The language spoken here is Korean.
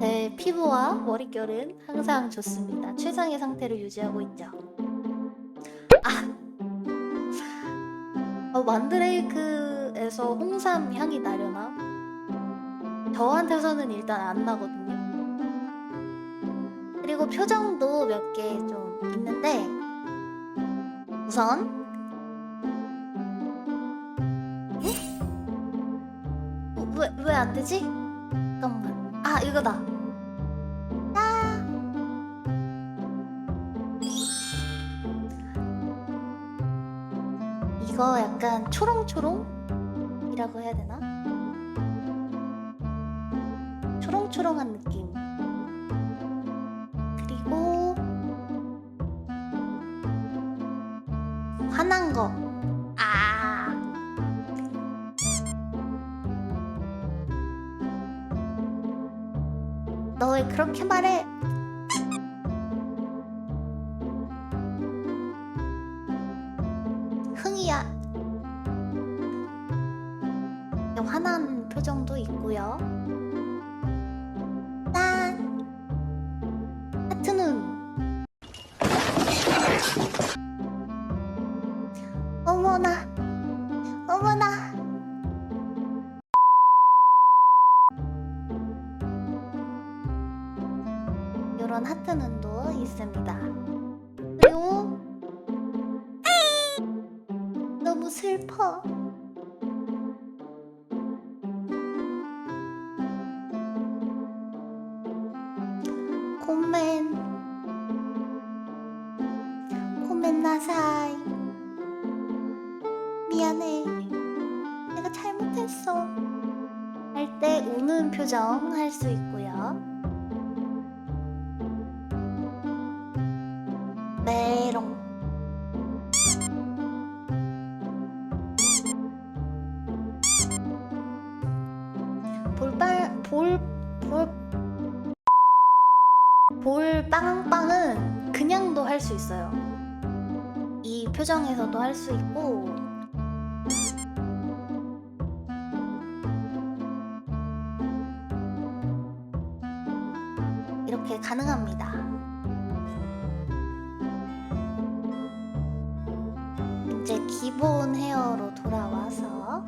제 피부와 머릿결은 항상 좋습니다. 최상의 상태를 유지하고 있죠. 아! 어, 만드레이크에서 홍삼 향이 나려나? 저한테서는 일단 안 나거든요. 그리고 표정도 몇 개 좀 있는데 우선 왜왜 안 되지? 잠깐만. 아 이거다. 아. 이거 약간 초롱초롱이라고 해야 되나? 초롱초롱한 느낌. 그리고 화난 거. 아. 너 왜 그렇게 말해? 흥이야. 화난 표정도 있고요. 짠. 하트는 어머나, 어머나. 이런 하트 눈도 있습니다. 그리고 너무 슬퍼. 고멘. 고멘 나사이. 미안해. 내가 잘못했어. 할 때 우는 표정 할 수 있고요 메롱 볼빨 볼볼 볼 빵빵은 그냥도 할 수 있어요. 이 표정에서도 할 수 있고 이렇게 가능합니다. 이제 기본 헤어로 돌아와서.